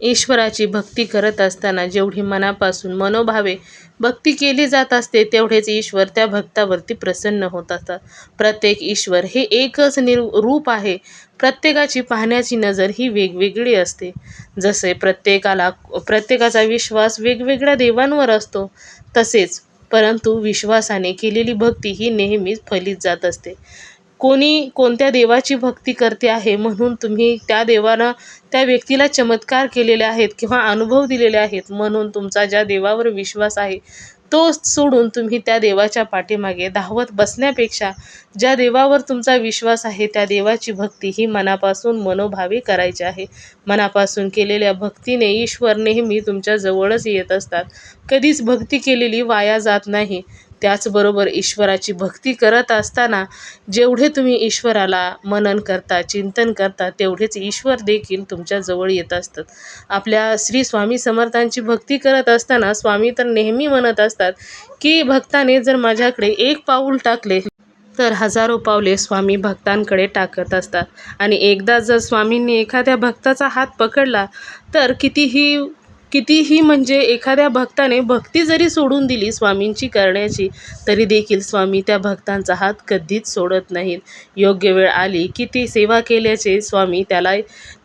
ईश्वराची भक्ती करत असताना जेवढी मनापासून मनोभावे भक्ती केली जात असते तेवढेच ईश्वर त्या भक्तावरती प्रसन्न होत असतात. प्रत्येक ईश्वर हे एकच निर रूप आहे. प्रत्येकाची पाहण्याची नजर ही वेगवेगळी असते. जसे प्रत्येकाला प्रत्येकाचा विश्वास वेगवेगळ्या देवांवर असतो तसेच परंतु विश्वासाने केलेली भक्ती ही नेहमीच फलित जात असते. कोणी कोणत्या देवाची भक्ती करते आहे म्हणून तुम्ही त्या देवानं त्या व्यक्तीला चमत्कार केलेले आहेत किंवा अनुभव दिलेले आहेत म्हणून तुमचा ज्या देवावर विश्वास आहे तो सोडून तुम्ही त्या देवाच्या पाठीमागे धावत बसण्यापेक्षा ज्या देवावर तुमचा विश्वास आहे त्या देवाची भक्ती ही मनापासून मनोभावे करायची आहे. मनापासून केलेल्या भक्तीने ईश्वर नेहमी तुमच्या जवळच येत असतात. कधीच भक्ती केलेली वाया जात नाही. त्याचबरोबर ईश्वराची भक्ती करत असताना जेवढे तुम्ही ईश्वराला मनन करता चिंतन करता तेवढेच ईश्वर देखील तुमच्याजवळ येत असतात. आपल्या श्री स्वामी समर्थांची भक्ती करत असताना स्वामी तर नेहमी म्हणत असतात की भक्ताने जर माझ्याकडे एक पाऊल टाकले तर हजारो पावले स्वामी भक्तांकडे टाकत असतात. आणि एकदा जर स्वामींनी एखाद्या भक्ताचा हात पकडला तर कितीही कितीही म्हणजे एखाद्या भक्ताने भक्ती जरी सोडून दिली स्वामींची करण्याची तरी देखील स्वामी त्या भक्तांचा हात कधीच सोडत नाहीत. योग्य वेळ आली की ती सेवा केल्याचे स्वामी त्याला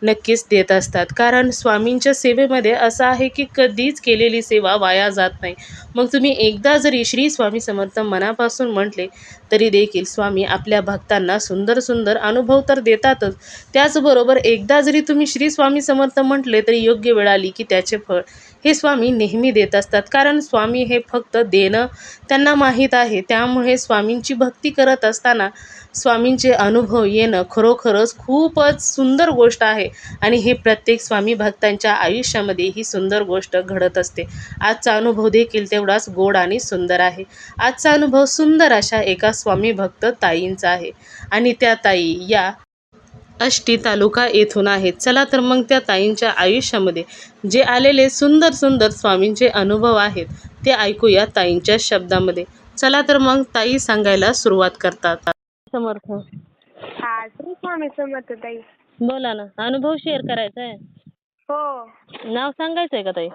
नक्कीच देत असतात. कारण स्वामींच्या सेवेमध्ये असं आहे की कधीच केलेली सेवा वाया जात नाही. मग तुम्ही एकदा जरी श्री स्वामी समर्थ मनापासून म्हटले तरी देखील स्वामी आपल्या भक्तांना सुंदर सुंदर अनुभव तर देतातच. त्याचबरोबर एकदा जरी तुम्ही श्री स्वामी समर्थ म्हटले तरी योग्य वेळ आली की त्याचे फळ हे स्वामी नेहमी देत असतात. कारण स्वामी हे फक्त देणं त्यांना माहीत आहे. त्यामुळे स्वामींची भक्ती करत असताना स्वामींचे अनुभव येणं खरोखरच खूपच सुंदर गोष्ट आहे. आणि हे प्रत्येक स्वामी भक्तांच्या आयुष्यामध्ये ही सुंदर गोष्ट घडत असते. आजचा अनुभव देखील तेवढाच गोड आणि सुंदर आहे. आजचा अनुभव सुंदर अशा एका स्वामी भक्त ताईंचा आहे. आणि त्या ताई या आष्टी तालुका येथून आहेत. चला तर मग त्या ताईंच्या आयुष्यामध्ये जे आलेले सुंदर सुंदर स्वामींचे अनुभव आहेत ते ऐकूया ताईंच्या शब्दामध्ये. चला तर मग ताई सांगायला सुरुवात करतात. समर्थ. हा श्री स्वामी समर्थ ताई. बोला ना अनुभव शेअर करायचा आहे हो. नाव सांगायचंय का ताई?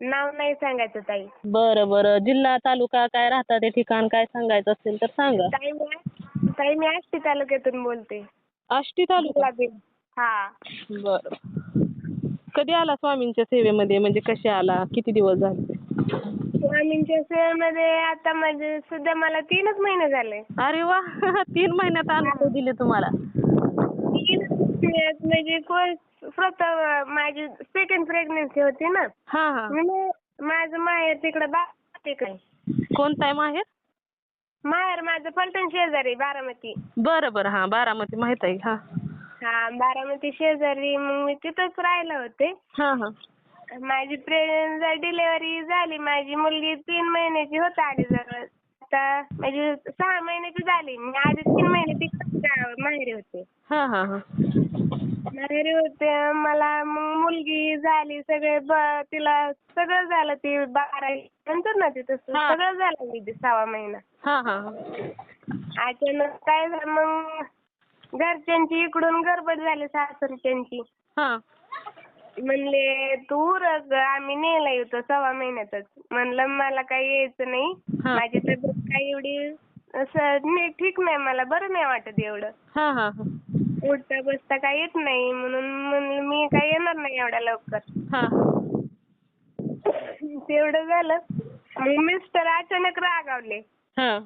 नाव नाही सांगायचं ताई. बरं बरं. जिल्हा तालुका काय राहता ते ठिकाण काय सांगायचं असेल तर सांगा. ताई मी ताई मी आष्टी तालुक्यातून बोलते. आष्टी तालुका. हा. बरं. कधी आला स्वामींच्या सेवेमध्ये? म्हणजे कसे आला? किती दिवस झाले? स्वामींच्या सेवेमध्ये आता म्हणजे सध्या मला तीनच महिने झाले. अरे वा. तीन महिन्यात अनुभव दिले तुम्हाला. महिन्यात म्हणजे प्रथम माझी सेकंड प्रेग्नन्सी होती ना. हा हा. मी माझं माहेर तिकडं बा तिकडे कोणता आहे माहेर? माहेर माझं फलटण शेजारी बारामती. बरं बरं हा बारामती माहीत आहे हा. हा बारामती शेजारी मग मी तिथंच राहिलं होते. हा हा. माझी प्रेग्नन्सी डिलिव्हरी झाली माझी मुलगी तीन महिन्याची होत जवळ आता म्हणजे सहा महिन्याची झाली मी आधी तीन महिने तिकडे माहेरी होते. हा हा हा. माहेरी होते मला मग मुलगी झाली सगळे ब- तिला सगळं झालं ती बारा नंतर ना तिथं हा. सगळं झालं मी सहावा महिना. हा हा अचानक काय झालं मग घरच्यांची इकडून गडबड झाली सासरच्यांची. हा. म्हणले तू उरक आम्ही नेला येतो सव्वा महिन्यातच. म्हणलं मला काही यायचं नाही. हा. माझी तब्येत काही एवढी असं नीट ठीक नाही मला बरं नाही वाटत एवढं. हा हा हा. उठता बसता काही येत नाही म्हणून म्हणलं मी काही येणार नाही एवढ्या लवकर. हा. तेवढं झालं. मग मिस्टर अचानक रागावले. हा.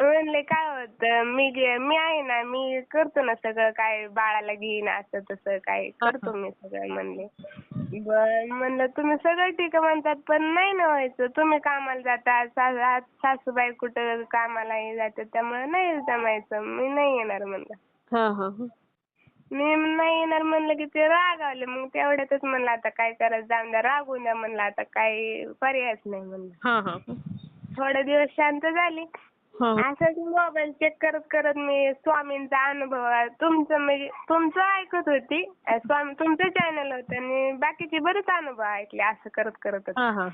म्हणले काय होतं मी गे- मी आहे ना मी करतो ना सगळं काय बाळाला घेईन असं तसं काय करतो मी सगळं म्हणले. बर म्हणलं तुम्ही सगळं ठीक आहे म्हणतात पण नाही ना व्हायचं. तुम्ही कामाला जाता सा- सासूबाई कुठं कामाला हे जातात त्यामुळे नाही जमायचं. मी नाही येणार म्हणलं. हा हा हा. मी नाही येणार म्हणलं की ते रागावले. मग तेवढ्यातच म्हणलं आता काय करायचं? जाऊन द्या रागवून द्या म्हणलं. आता काही पर्यायच नाही म्हणलं. हा हा थोडे दिवस शांत झाली. हा. असंच मोबाईल चेक करत करत मी स्वामींचा अनुभव आहे. तुमचं म्हणजे तुमचं ऐकत होती. अं, स्वामी तुमचं चॅनल होतं आणि बाकीचे बरेच अनुभव ऐकले असं करत करत हा हा.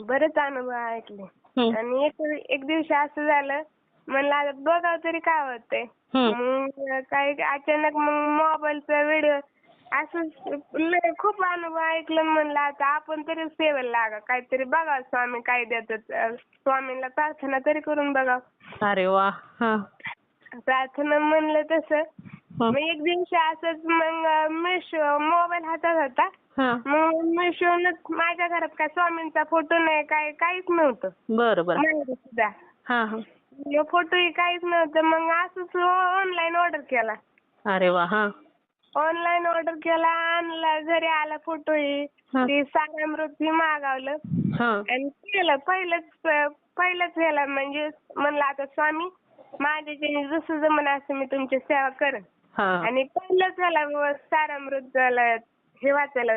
बरेच अनुभव ऐकले. हम्म. आणि एक एक दिवशी असं झालं म्हणलं आता बघावं तरी काय होतंय? हम्म. मग काय अचानक मग मोबाईलचा व्हिडिओ असं लय खूप अनुभव ऐकलं म्हणलं आता आपण तरी सेवेला लागा काहीतरी बघा स्वामी काय देतात. अं, स्वामींना प्रार्थना तरी करून बघावं अरे वा हा. प्रार्थना म्हणलं तसं. हा. मग एक दिवशी असंच मग मिशो मोबाईल हातात होता. हा. मग मिशोनच माझ्या घरात काय स्वामींचा फोटो नाही काय काहीच नव्हतं. बरं बरं. माहेरी सुद्धा हा हा. फोटोही काहीच नव्हतं. मग असंच ऑनलाईन ऑर्डर केला. अरे वा हा. ऑनलाईन ऑर्डर केला आणला घरी आला फोटोही हा. ते सागामृत मागवलं. हा. आणि केलं पहिलंच पहिलंच ह्याला म्हणजे म्हणलं आता स्वामी माझ्याच्याने जसं जमन असं मी तुमची सेवा करेन. हा. आणि पहिलंच ह्याला सारामृत झालं हे वाचायला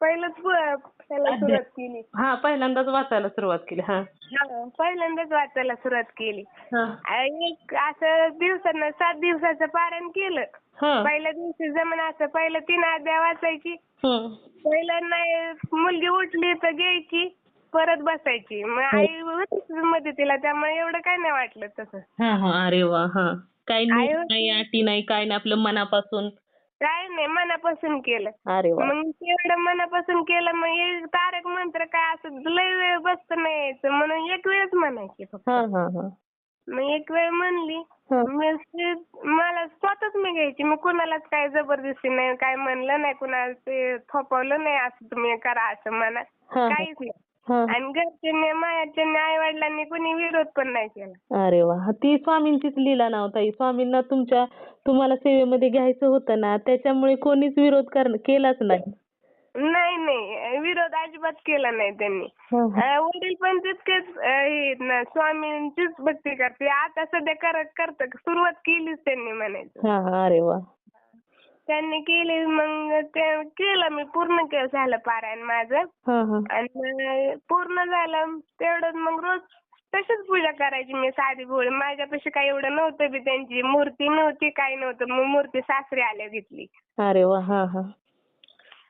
पहिलंच ह्याला सुरुवात केली. हा पहिल्यांदाच वाचायला सुरुवात केली हा. हा, पहिल्यांदाच वाचायला सुरुवात केली. हा. एक असं दिवसानं सात दिवसाचं पारायण केलं. हा. पहिल्या दिवशी जमन असं पहिलं तीन अध्याय वाचायची. हम्म. पहिलं नाही मुलगी उठली तर घ्यायची परत बसायची. मग आई होतीच मदतीला त्यामुळे एवढं काय नाही वाटलं तसं. हा हा अरे वा हा. काही. नाही अटी नाही काय नाही आपलं मनापासून काय नाही मनापासून केलं. अरे वा. मग तेवढं मनापासून केलं मग हे तारक मंत्र काय असं लय वेळ बसत नाही यायचं. म्हणून एक वेळच म्हणायची फक्त. हा हा हा. मग एक वेळ म्हणली हा. मी ते- मला स्वतःच मी घ्यायची. मी कुणालाच काय जबरदस्ती नाही काय म्हणलं नाही कुणाला ते थोपवलं नाही असं तुम्ही करा असं म्हणा. हा. काहीच नाही. आणि घरच्यांनी मायाच्यांनी आई वडिलांनी कोणी विरोध पण नाही केला. अरे वा. हा, ती स्वामींचीच लीला नाव ताई. स्वामींना तुमच्या तुम्हाला सेवेमध्ये घ्यायचं होतं ना त्याच्यामुळे कोणीच विरोध केलाच नाही. नाही नाही. विरोध अजिबात केला नाही त्यांनी. हा, हा. वडील पण तितकेच हे ना स्वामींचीच भक्ती करते. आता सध्या करत सुरुवात केलीच त्यांनी म्हणायचं. हा हा. अरे वा. त्यांनी केली मग ते केलं मी पूर्ण केलं झालं पारायण माझं. आणि पूर्ण झालं तेवढं मग रोज तशीच पूजा करायची मी साधी भोळी माझ्यापाशी काही एवढं नव्हतं बी त्यांची मूर्ती नव्हती काही नव्हतं. मग मूर्ती सासरी आल्या घेतली अरे वा हा हा.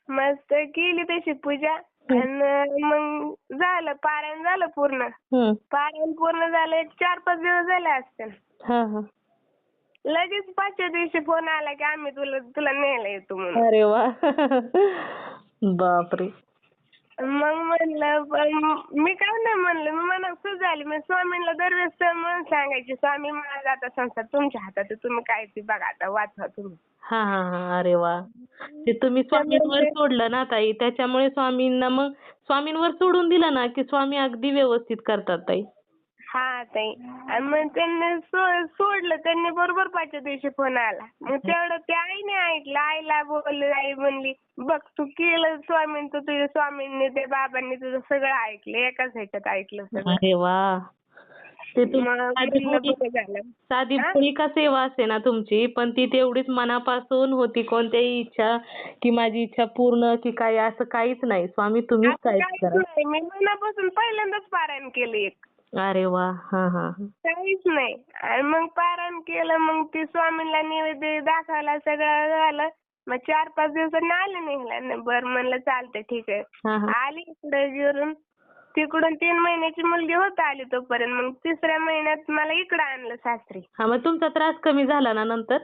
मस्त केली तशी पूजा. आणि मग झालं पारायण झालं पूर्ण. पारायण पूर्ण झालं एक चार पाच दिवस झाले असतील. लगेच पाचव्या दिवशी फोन आला की आम्ही तुला तुला न्यायला येतो म्हणून. अरे वा. बापरे. मग म्हणलं पण मी काय नाही म्हणलं मी मनात सुच झाली. मी स्वामींना दरवेळेस तर म्हणून सांगायची. स्वामी माझा आता संसार तुमच्या हातात आहे. तुम्ही काय ते बघा आता वाचवा तुम्ही. हा हा हा. अरे वा. ते तुम्ही स्वामींवर सोडलं ना ताई? त्याच्यामुळे स्वामींना मग स्वामींवर सोडून दिलं ना की स्वामी अगदी व्यवस्थित करतात ताई? हा ताई. आणि मग त्यांनी सोडलं. त्यांनी बरोबर पाचव्या दिवशी फोन आला. मग तेवढं ते आईने ऐकलं. आईला बोलले आई म्हणली बघ तू केलं स्वामींचं तुझ्या स्वामींनी ते बाबांनी तुझं सगळं ऐकलं. एकाच ह्याच्यात ऐकलं सगळं. अरे वा. ते मग साधी म्हणलं भोळी- बरं झालं. साधी हा? भोळी का सेवा असते ना तुमची? पण ती तेवढीच मनापासून होती. कोणत्याही इच्छा की माझी इच्छा पूर्ण की काय असं काहीच नाही. स्वामी तुम्हीच असं काहीच काहीच करा. नाही. मी मनापासून पहिल्यांदाच पारायण केलं एक. अरे वा. हा हा हा. काहीच नाही. आणि मग पारायण केलं मग ती स्वामींना नैवेद्य दाखवला सगळं झालं. मग चार पाच दिवसांनी आले निघाला. बरं म्हणलं चालतंय ठीक आहे. आली इकडे जिरून तिकडून तीन महिन्याची मुलगी होत आली तोपर्यंत. मग तिसऱ्या महिन्यात मला इकडं आणलं सासरी. हा मग तुमचा त्रास कमी झाला ना नंतर?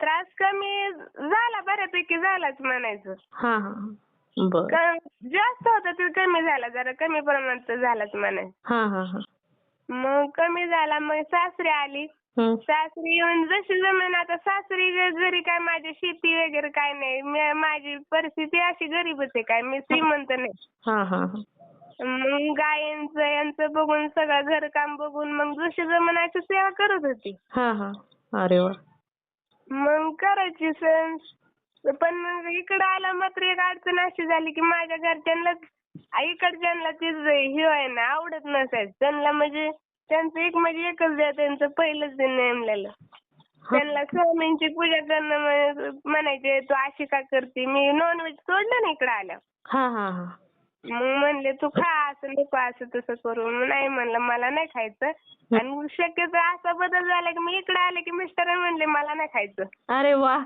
त्रास कमी झाला बऱ्यापैकी झालाच म्हणायचं. हा हा. बर. जास्त होता ते कमी झाला जरा कमी प्रमाणात झालाच हा हा हा. मग कमी झाला मग सासरी आली. सासरी येऊन जशी जमीन आता सासरी घरी काय माझी शेती वगैरे काय नाही माझी परिस्थिती अशी गरीबच आहे काय मी श्रीमंत नाही. हा हा हा. मग गायांचं यांचं बघून सगळं घरकाम बघून मग जशी जमिनाची सेवा करत होती. अरे वा. मग करायची सण. पण इकडं आला मात्र एक अडचण अशी झाली की माझ्या घरच्यांना इकडच्यांना ते हे आहे ना आवडत नसायचं. त्यांना म्हणजे त्यांचं एक म्हणजे एकच द्या त्यांचं पहिलंच ते नेमलेलं. त्यांना स्वामींची पूजा करणं म्हण- म्हणायचे तू अशी का करते? मी नॉनव्हेज सोडलं ना इकडं आल्यावर. हा हा हा. मग म्हणले तू खा असं नको असं तसं करू. नाही म्हणलं मला नाही खायचं. आणि शक्यतो असा बदल झाला की मी इकडे आले की मिस्टर म्हणले मला नाही खायचं. अरे वा.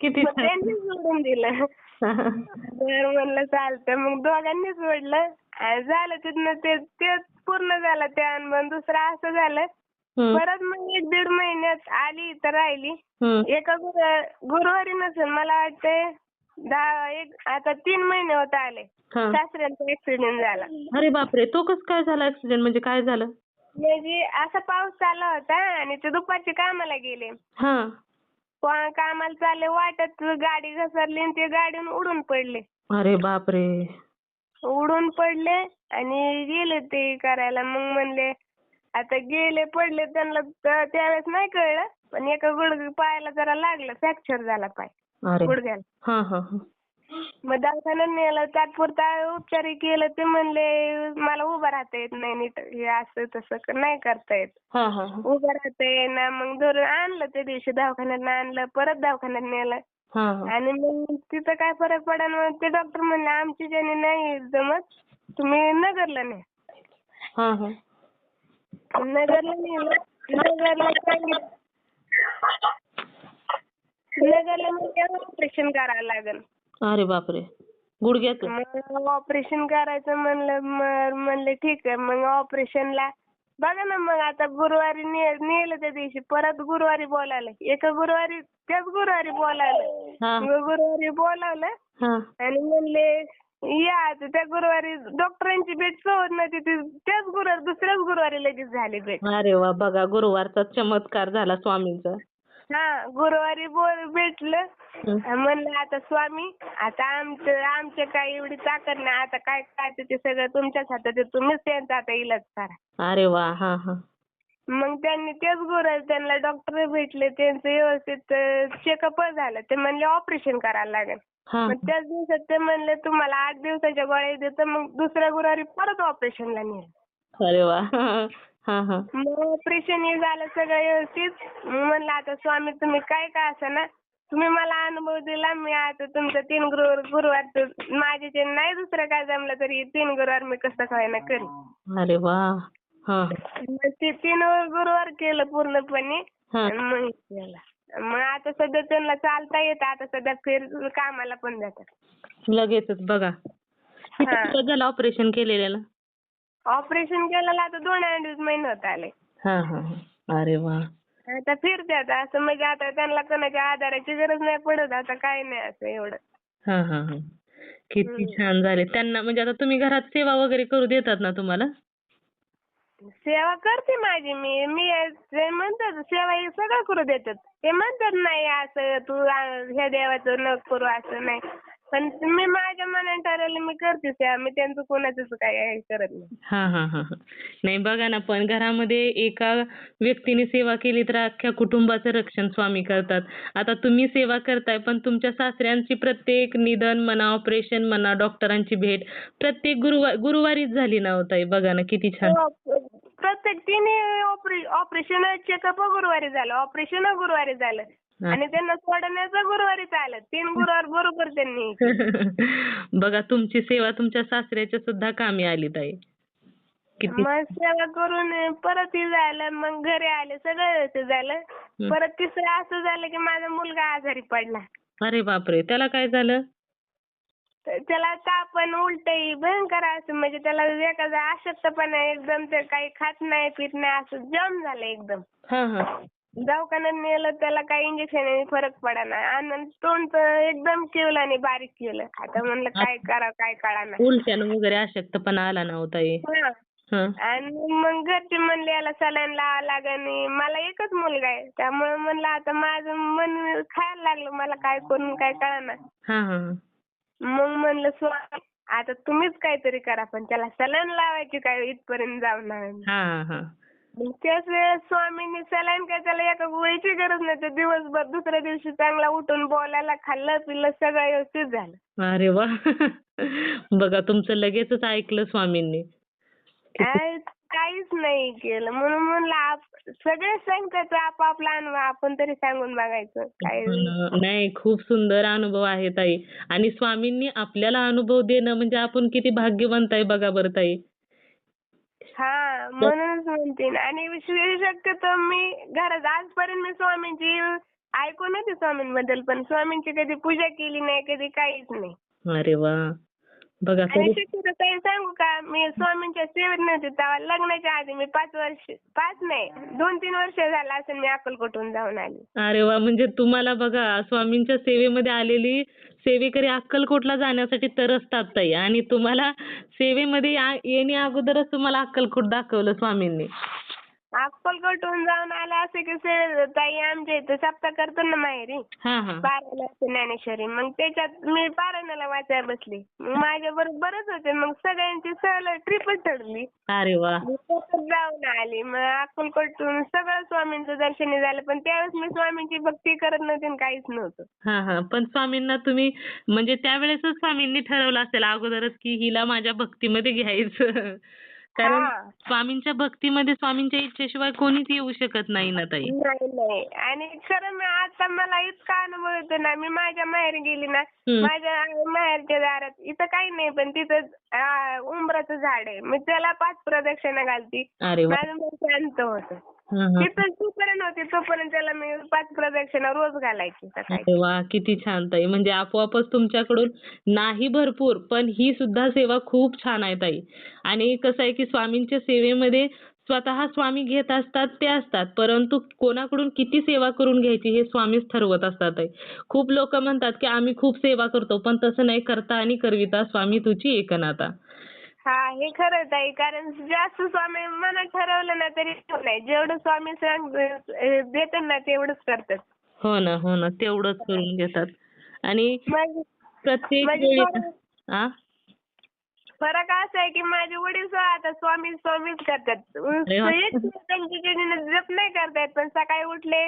किती त्यांनी सोडून दिलं. बरं म्हणलं चालतं मग दोघांनी सोडलं. आणि झालं तिथनं ते ते पूर्ण झालं ते अनुभव दुसरं असं झालं. परत मग एक दीड महिन्यात आली तर राहिली. एका गुरु- गुरुवारी नसेल मला वाटतंय दहा एक आता तीन महिने होत आले. हा. सासऱ्यांचा ऍक्सिडेंट झाला. अरे बापरे तो कस काय झाला ऍक्सिडेंट म्हणजे काय झालं? म्हणजे असा पाऊस चालला होता आणि ते दुपारचे कामाला गेले. हा. प- कामाला चालले वाटत गाडी घसरली आणि ते गाडीहून उडून पडले. अरे बापरे. उडून पडले आणि गेले ते करायला. मग म्हणले आता गेले पडले त्यांना त- त्यावेळेस नाही कळलं पण एका गुड पायाला जरा लागलं फ्रॅक्चर झाला पाय. अरे. गुडघ्याला. हा हा हा. मग दवाखान्यात नेलं तात्पुरता उपचार केलं ते म्हणले मला उभं राहता येत नाही नीट हे असं तसं नाही करता येत. उभं राहता येईना. मग धरून आणलं त्या दिवशी दवाखान्यात आणलं परत दवाखान्यात नेलं. आणि मग तिथं काय फरक पडा मग ते डॉक्टर म्हणले आमची ज्याने नाही जमत तुम्ही नगरला नाही हा हा. नगरला नेलं. नगरला सांगितलं. नगरला म्हणजे ऑपरेशन करावं लागेल. अरे बापरे. गुडघ्याचं मग ऑपरेशन करायचं म्हणलं मग म्हणले ठीक आहे मग ऑपरेशनला बघा ना मग आता गुरुवारी ने- नेलं त्या दिवशी परत गुरुवारी बोलावलं. एका गुरुवारी त्याच गुरुवारी बोलावलं. हा. मग गुरुवारी बोलावलं हा. आणि म्हणले या आता त्या गुरुवारी डॉक्टरांची भेट होत नव्हती ती त्याच गुरुवारी दुसऱ्याच गुरुवारी लगेच झाली भेट. अरे वा बघा गुरुवारचा चमत्कार झाला स्वामींचा. हा गुरुवारी बोल भेटलं. म्हणलं आता स्वामी आता आमचं आमच्या काय एवढी ताकद नाही आता काय काय ते सगळं तुमच्याच हातात आहे तुम्हीच त्यांचा आता इलाज करा. अरे वा हा हा. मग त्यांनी तेच गुरुवारी त्यांना डॉक्टर भेटले त्यांचं व्यवस्थित चेकअप झालं. ते म्हणले ऑपरेशन करायला लागेल. हा. मग त्याच दिवसात ते म्हणले तुम्हाला आठ दिवसाच्या गोळ्या देतो मग दुसऱ्या गुरुवारी परत ऑपरेशनला नेलं अरे वा. मग ऑपरेशन हे झालं सगळं व्यवस्थित. मग म्हणलं आता स्वामी तुम्ही काय काय असं ना तुम्ही मला अनुभव दिला मी आता तुमचं तीन गुरुवार गुरुवार माझे जे नाही दुसरं काय जमलं तरी तीन गुरुवार मी कसं काय ना करेन. अरे वा. हा. मग ते तीन गुरुवार केलं पूर्णपणे. आणि मग मग आता सध्या त्यांना चालता येतं. आता सध्या फिर कामाला पण जातात. लगेचच बघा. किती. दिवस झालं ऑपरेशन केलेलं ऑपरेशन केलेलं आता दोन अडीच महिने होत आले. हा हा हा. अरे वा. आता फिरतात असं म्हणजे आता त्यांना कोणाच्या आधाराची गरज नाही पडत आता काय नाही असं एवढं. हा हा हा. किती छान झाले. त्यांना म्हणजे आता तुम्ही घरात सेवा वगैरे करू देतात ना तुम्हाला? सेवा करते माझी मी. मी ते म्हणतात सेवा हे सगळं करू देतात. ते म्हणतात नाही असं तू आ- ह्या देवाचं न करू असं नाही. पण मी माझ्या मनाने ठरवलं मी करते सेवा मी त्यांचं कोणाचंच काय हे करत नाही. हा हा हा हा. नाही बघा ना पण घरामध्ये एका व्यक्तीने सेवा केली तर अख्ख्या कुटुंबाचं रक्षण स्वामी करतात. आता तुम्ही सेवा करताय पण तुमच्या सासऱ्यांची प्रत्येक निधन म्हणा ऑपरेशन म्हणा डॉक्टरांची भेट प्रत्येक गुरुवार गुरुवारीच झाली ना हो ताई? बघा ना किती छान. हो, प्रत्येक तिन्ही ऑपरेशन चेकअप गुरुवारी झालं ऑपरेशन गुरुवारी झालं. आणि त्यांना सोडण्याचं गुरुवारी झालं तीन गुरुवार बरोबर त्यांनी. बघा तुमची सेवा तुमच्या सासऱ्याच्या सुद्धा कामी आली ताई. किती मग सेवा करून परत हे झालं मग घरी आले सगळं व्यवस्थित झालं. परत तिसरं असं झालं की माझा मुलगा आजारी पडला. अरे बापरे! त्याला काय झालं? तर त्याला ताप आणि उलटही भयंकर असं म्हणजे त्याला एखादा अशक्तपणा एकदम ते काही खात नाही पित नाही असं जाम झालं एकदम. हा हा. दवाखान्यात नेलं त्याला काही इंजेक्शन फरक पडा ना. आणि तोंड तर एकदम केवलं आणि बारीक केलं. आता म्हणलं काय करा काय कळा उलट्यानं वगैरे अशक्तपणा आला ना हो हा. आणि मग घरचे म्हणले याला सलाईन लावा लागेल मला एकच मुलगा आहे. त्यामुळे म्हणलं आता माझं मन खायला लागलं. मला काय करून काय कळना. हा हा हा. मग म्हणलं स्वामी आता तुम्हीच काहीतरी करा. पण त्याला सलाईन लावायची काय इथपर्यंत जाऊ नये. हा हा. हा मग त्याच वेळेस स्वामींनी सलाईन काय त्याला एका गोळीची गरज नाही. तर दिवसभर दुसऱ्या दिवशी चांगला उठून बोलायला खाल्लं पिल्लं सगळं व्यवस्थित झालं. अरे वा. बघा तुमचं लगेचच ऐकलं स्वामींनी. काय काहीच नाही केलं. म्हणून म्हणलं आप- सगळे सांगतात आपापला अनुभव आपण तरी सांगून बघायचं. काय नाही खूप सुंदर अनुभव आहे ताई. आणि स्वामींनी आपल्याला अनुभव देणं म्हणजे आपण किती भाग्यवंत आहे बघा बरं ताई. हा म्हणूनच म्हणते ना. आणि विशेष शक्यतो मी घरात आजपर्यंत मी स्वामींची ऐकून होते स्वामींबद्दल पण स्वामींची कधी पूजा केली नाही कधी काहीच नाही अरे वा बघा आणि शक्यतो काही सांगू का? मी स्वामींच्या सेवेत नव्हते तेव्हा लग्नाच्या आधी मी पाच वर्ष पाच नाही दोन तीन वर्ष झालं असेल मी अक्कलकोटहून जाऊन आली. अरे वा म्हणजे तुम्हाला बघा स्वामींच्या सेवेमध्ये आलेली सेवेकरी अक्कलकोटला जाण्यासाठी तरसतात ताई. आणि तुम्हाला सेवेमध्ये या- येण्या अगोदरच तुम्हाला अक्कलकोट दाखवलं स्वामींनी. अक्कलकोटहून जाऊन आलं असं की सेवे ताई आमच्या इथं सप्ताह करतो ना माहेरी. हा हा. पारायणाची ज्ञानेश्वरी. मग त्याच्यात मी पारायणाला वाचायला बसली. मग माझ्या बरोबर बरंच होते. मग सगळ्यांची सहल ट्रिपच ठरली. अरे वा. मी परत जाऊन आली. मग अक्कलकोटून सगळं स्वामींचं दर्शनी झालं. पण त्यावेळेस मी स्वामींची भक्ती करत नव्हते आणि काहीच नव्हतं. हा हा. पण स्वामींना तुम्ही म्हणजे त्यावेळेसच स्वामींनी ठरवलं असेल अगोदरच की हिला माझ्या भक्तीमध्ये घ्यायचं. कारण. स्वामींच्या भक्तीमध्ये स्वामींच्या इच्छेशिवाय कोणीच येऊ शकत नाही ना ताई नाही नाही आणि खरं मी आता मला इतका अनुभव येतो ना मी माझ्या माहेरी गेली ना. माझ्या माहेरच्या दारात इथं काही नाही पण तिथं आ, उंबराचं झाड आहे मी त्याला पाच प्रदक्षिणा घालती अरे वा माझं मन शांत होतं. तिथं तोपर्यंत होती तोपर्यंत त्याला मी पाच प्रदक्षिणा रोज घालायची सकाळी. अरे वा किती छान ताई. म्हणजे आपोआपच तुमच्याकडून नाही भरपूर पण ही सुद्धा सेवा खूप छान आहे ताई. आणि कसं आहे की स्वामींच्या सेवेमध्ये स्वतः स्वामी घेत असतात ते असतात. परंतु कोणाकडून किती सेवा करून घ्यायची हे स्वामीच ठरवत असतात ताई. खूप लोक म्हणतात की आम्ही खूप सेवा करतो पण तसं नाही करता आणि करविता स्वामी तुझी एकनाथा. हा हे खरंच आहे. कारण जास्त स्वामी मनात ठरवलं ना तरी नाही. जेवढं स्वामी सांग देतात ना तेवढंच करतात. हो ना हो ना. तेवढंच करून घेतात. आणि मग प्रत्येक म्हणजे वेळी स्वामी- आ? फरक असा आहे की माझे वडील सुद्धा आता स्वामी स्वामीच करतात. अरे वा. एक त्यांची जप नाही करतायत पण सकाळी उठले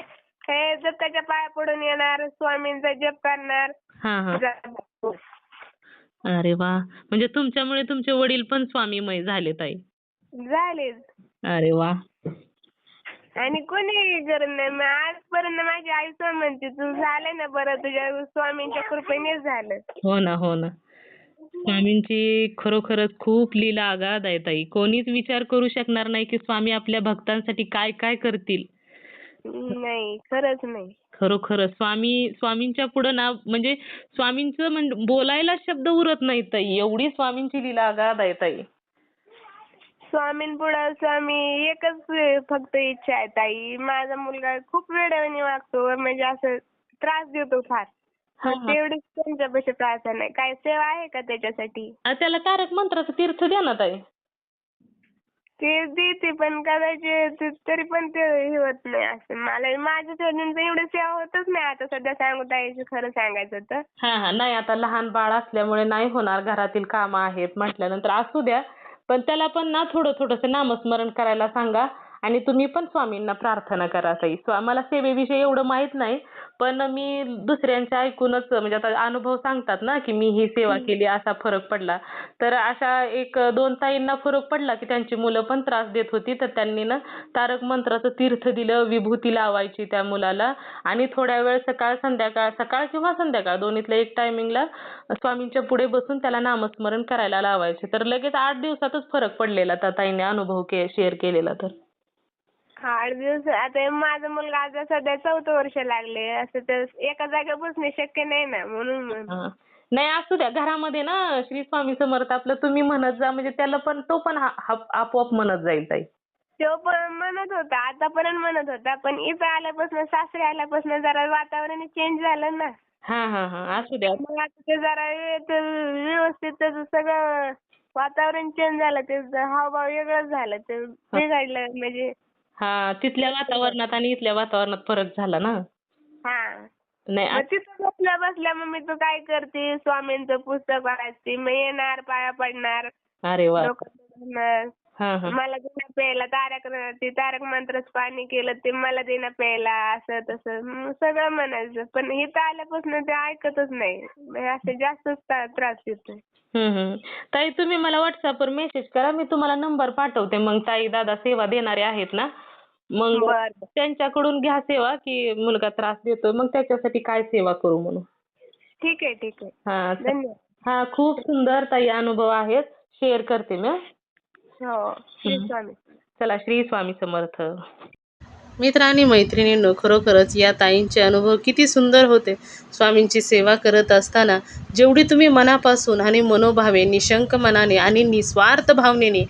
हे दत्ताच्या पाया पडून येणार स्वामींचा जप करणार. हा हा. अरे वा. म्हणजे तुमच्यामुळे तुमचे वडील पण स्वामीमय झाले ताई. झालेच अरे वा. आणि कोणी करत नाही मग आजपर्यंत माझी आई पण म्हणते तू झालंय ना बरं तुझ्या स्वामींच्या कृपेनेच झालं. हो ना हो ना. स्वामींची खरोखरच खूप लीला आगाध आहे ताई. कोणीच विचार करू शकणार नाही की स्वामी आपल्या भक्तांसाठी काय काय करतील. नाही खरंच नाही. खरोखर स्वामी स्वामींच्या पुढं ना म्हणजे स्वामींचं म्हणजे बोलायला शब्द उरत नाही ताई. एवढी स्वामींची लीला आगाध आहे ताई. स्वामींपुढं स्वामी एकच फक्त इच्छा आहे ताई. माझा मुलगा खूप वेळेवानी वागतो म्हणजे असं त्रास देतो फार. हा, हा. तेवढीच त्यांच्यापाशी प्रार्थना आहे. काय सेवा आहे का त्याच्यासाठी? त्याला तारक मंत्राचं तीर्थ द्या ना ताई. ते देते पण कदाचित तरी पण ते हे होत नाही असं. मला माझ्या चरणांचं एवढं सेवा होतच नाही आता सध्या सांगू ताईचं खरं सांगायचं तर. हा हा. नाही आता लहान बाळ असल्यामुळे नाही होणार घरातील कामं आहेत म्हटल्यानंतर असू द्या. पण त्याला पण ना थोडं थोडंसं नामस्मरण करायला सांगा. आणि तुम्ही पण स्वामींना प्रार्थना करा ताई. स्वा मला सेवेविषयी एवढं माहीत नाही पण मी दुसऱ्यांच्या ऐकूनच म्हणजे आता अनुभव सांगतात ना की मी ही सेवा केली असा फरक पडला. तर अशा एक दोन ताईंना फरक पडला की त्यांची मुलं पण त्रास देत होती तर त्यांनी ना तारक मंत्राचं तीर्थ दिलं विभूती लावायची त्या मुलाला. आणि थोड्या वेळ सकाळ संध्याकाळ सकाळ किंवा संध्याकाळ दोन्हीतल्या एक टायमिंगला स्वामींच्या पुढे बसून त्याला नामस्मरण करायला लावायचे. तर लगेच आठ दिवसातच फरक पडलेला त्या ताईने अनुभव के शेअर केलेला तर. आठ दिवस आता माझा मुलगा आता सध्या चौथं वर्ष लागले. असं तर एका जागेवर बसणे शक्य नाही ना म्हणून म्हण- हा. नाही असू द्या घरामध्ये ना श्री स्वामी समर्थ आपलं तुम्ही म्हणत जा म्हणजे त्याला पण तो पण हा- हा- आपोआप म्हणत जाईल ताई. तो पण म्हणत होता आतापर्यंत म्हणत होता पण इथं आल्यापासून सासरे आल्यापासून जरा वातावरण चेंज झालं ना. हा हा हा असू द्या. मग आता ते जरा वे- ते व्यवस्थित त्याचं सगळं वातावरण चेंज झालं ते हावभाव वेगळंच झालं ते बिघडलं म्हणजे हा तिथल्या वातावरणात आणि इथल्या वातावरणात फरक झाला ना. हा. नाही मग आ- तिथं बसल्या बसल्या मग मी तू काय करते? स्वामींचं पुस्तक वाचते मग येणार पाया पडणार. अरे वा. हां हां. मला देणं प्यायला तारक ते तारक मंत्राचं पाणी केलं ते मला देणं प्यायला असं तसं. मग सगळं म्हणायचं. पण इथं आल्यापासून ते ऐकतच नाही. म्हणजे असं जास्तच त्रास देतोय. हम्म, हम्म. ताई तुम्ही मला व्हॉट्सअपवर मेसेज करा. मी तुम्हाला नंबर पाठवते. मग ताई दादा सेवा देणारे आहेत ना. मग बरं. त्यांच्याकडून घ्या सेवा की मुलगा त्रास देतोय मग त्याच्यासाठी काय सेवा करू म्हणून? ठीक आहे ठीक आहे. हा धन्यवाद. हा खूप सुंदर ताई अनुभव आहेत. शेअर करते मी हं. हो श्री स्वामी. चला श्री स्वामी समर्थ. मित्र आणि मैत्रिणींनो खरोखरच या ताईंचे अनुभव किती सुंदर होते. स्वामींची सेवा करत असताना जेवढी तुम्ही मनापासून आणि मनोभावे निशंक मनाने आणि निस्वार्थ भावनेने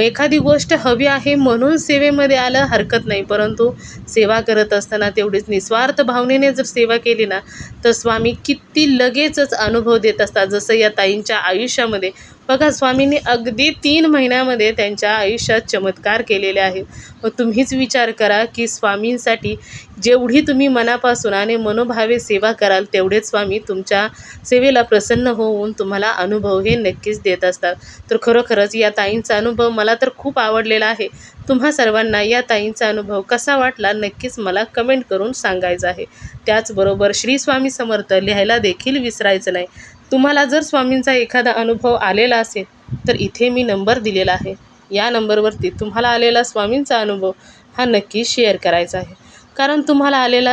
एखादी गोष्ट हवी आहे म्हणून सेवेमध्ये आलं हरकत नाही. परंतु सेवा करत असताना तेवढीच निस्वार्थ भावनेने जर सेवा केली ना तर स्वामी किती लगेचच अनुभव देत असतात. जसं या ताईंच्या आयुष्यामध्ये बघा स्वामींनी अगदी तीन महिन्यामध्ये त्यांच्या आयुष्यात चमत्कार केलेले आहेत मग तुम्हीच विचार करा की स्वामींसाठी जेवढी तुम्ही मनापासून आणि मनोभावे सेवा कराल तेवढेच स्वामी तुमच्या सेवेला प्रसन्न होऊन तुम्हाला अनुभव हे नक्कीच देत असतात. तर खरोखरच या ताईंचा अनुभव मला तर खूप आवडलेला आहे. तुम्हा सर्वांना या ताईंचा अनुभव कसा वाटला नक्कीच मला कमेंट करून सांगायचं आहे. त्याचबरोबर श्री स्वामी समर्थ लिहायला देखील विसरायचं नाही. तुम्हाला जर स्वामींचा एखादा अनुभव आलेला असेल तर इथे मी नंबर दिलेला आहे. या नंबरवरती तुम्हाला आलेला स्वामींचा अनुभव हा नक्की शेअर करायचा आहे. कारण तुम्हाला आलेला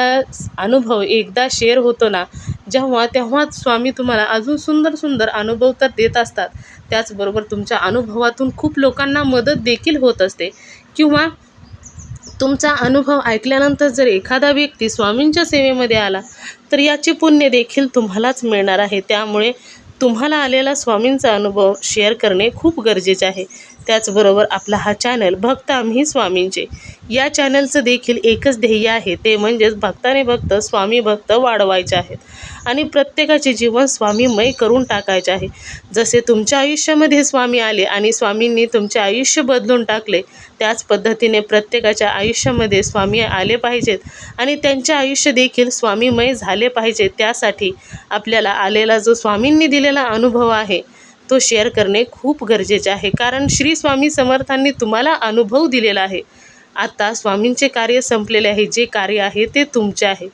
अनुभव एकदा शेअर होतो ना जेव्हा तेव्हा स्वामी तुम्हाला अजून सुंदर सुंदर अनुभव तर देत असतात. त्याचबरोबर तुमच्या अनुभवातून खूप लोकांना मदत देखील होत असते. किंवा तुमचा अनुभव ऐकल्यानंतर जर एखादा व्यक्ती स्वामींच्या सेवेमध्ये आला तर याचे पुण्य देखील तुम्हालाच मिळणार आहे. त्यामुळे तुम्हाला आलेला स्वामींचा अनुभव शेअर करणे खूप गरजेचे आहे. त्याचबरोबर आपला हा चॅनल भक्त आम्ही स्वामींचे. या चॅनलचं देखील एकच ध्येय आहे ते म्हणजेच भक्ताने भक्त स्वामी भक्त वाढवायचे आहेत. आणि प्रत्येकाचे जीवन स्वामीमय करून टाकायचे आहे. जसे तुमच्या आयुष्यामध्ये स्वामी आले आणि स्वामींनी तुमचे आयुष्य बदलून टाकले त्याच पद्धतीने प्रत्येकाच्या आयुष्यामध्ये स्वामी आले पाहिजेत. आणि त्यांचे आयुष्य देखील स्वामीमय झाले पाहिजे त्यासाठी आपल्याला आलेला जो स्वामींनी दिलेला अनुभव आहे तो शेअर करणे खूप गरजेचे आहे. कारण श्री स्वामी समर्थांनी तुम्हाला अनुभव दिलेला आहे. आता स्वामींचे कार्य संपलेले आहे. जे कार्य आहे ते तुमचे आहे.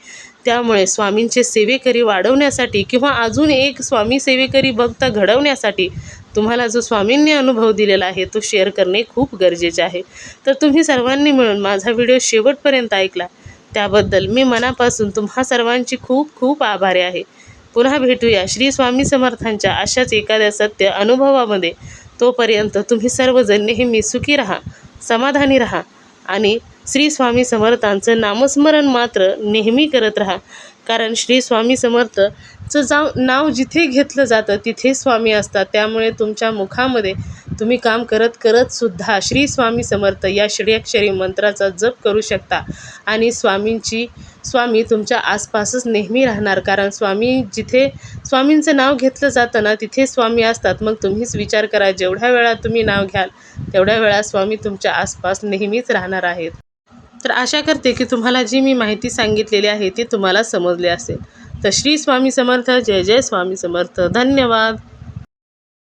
त्यामुळे स्वामींचे सेवेकरी वाढवण्यासाठी किंवा अजून एक स्वामी सेवेकरी भक्त घडवण्यासाठी तुम्हाला जो स्वामींनी अनुभव दिलेला आहे तो शेअर करणे खूप गरजेचे आहे. तर तुम्ही सर्वांनी मिळून माझा व्हिडिओ शेवटपर्यंत ऐकला. त्याबद्दल मी मनापासून तुम्हा सर्वांची खूप खूप आभारी आहे. पुन्हा भेटूया. श्री स्वामी समर्थांच्या अशाच एखाद्या सत्य अनुभवामध्ये. तोपर्यंत तुम्ही सर्वजण नेहमी सुखी राहा समाधानी राहा आणि श्री स्वामी समर्थांचं नामस्मरण मात्र नेहमी करत राहा. कारण श्री स्वामी समर्थचं जाव नाव जिथे घेतलं जातं तिथे स्वामी असतात. त्यामुळे तुमच्या मुखामध्ये तुम्ही काम करत करत सुद्धा श्री स्वामी समर्थ या श्रीअक्षरी मंत्राचा जप करू शकता. आणि स्वामींची स्वामी तुमच्या आसपासच नेहमी राहणार. कारण स्वामी जिथे स्वामींचं नाव घेतलं जातं ना तिथे स्वामी असतात. मग तुम्हीच विचार करा जेवढ्या वेळा तुम्ही नाव घ्याल तेवढ्या वेळा स्वामी तुमच्या आसपास नेहमीच राहणार आहेत. तर आशा करते की तुम्हाला जी मी माहिती सांगितलेली आहे ती तुम्हाला समजली असेल. तर श्री स्वामी समर्थ जय जय स्वामी समर्थ. धन्यवाद.